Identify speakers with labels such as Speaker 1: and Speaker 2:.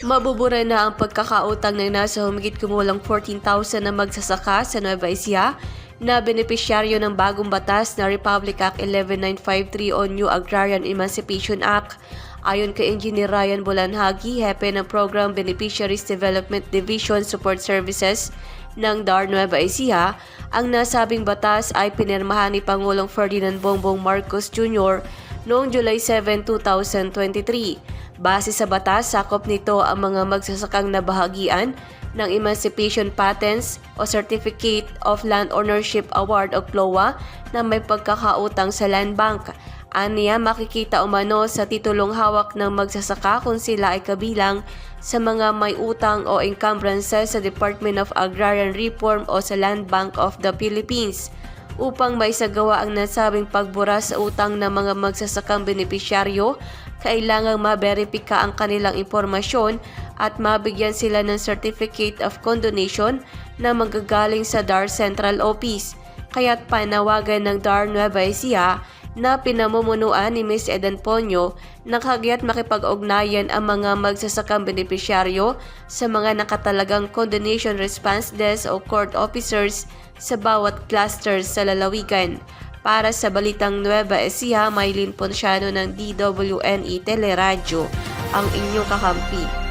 Speaker 1: Mabubura na ang pagkakautang ng nasa humigit kumulang 14,000 na magsasaka sa Nueva Ecija na benepisyaryo ng bagong batas na Republic Act 11953 o New Agrarian Emancipation Act. Ayon kay Engineer Ryan Bulanhagi, hepe ng Program Beneficiaries Development Division Support Services ng DAR Nueva Ecija, ang nasabing batas ay pinirmahan ni Pangulong Ferdinand Bongbong Marcos Jr. noong July 7, 2023. Base sa batas, sakop nito ang mga magsasakang nabahagian ng Emancipation Patents o Certificate of Land Ownership Award o CLOA na may pagkakautang sa Land Bank. Aniya makikita umano sa titulong hawak ng magsasaka kung sila ay kabilang sa mga may utang o encumbrances sa Department of Agrarian Reform o sa Land Bank of the Philippines upang maisagawa ang nasabing pagbura sa utang ng mga magsasakang benepisyaryo, kailangang maberipika ang kanilang impormasyon at mabigyan sila ng Certificate of Condonation na magagaling sa DAR Central Office. Kaya't panawagan ng DAR Nueva Ecija na pinamumunuan ni Ms. Eden Ponyo na kagyat makipag-ugnayan ang mga magsasakang benepisyaryo sa mga nakatalagang Condonation Response Desk o Court Officers sa bawat clusters sa lalawigan. Para sa Balitang Nueva Ecija, Maylin Ponciano ng DWNE Teleradyo, ang inyong kakampi.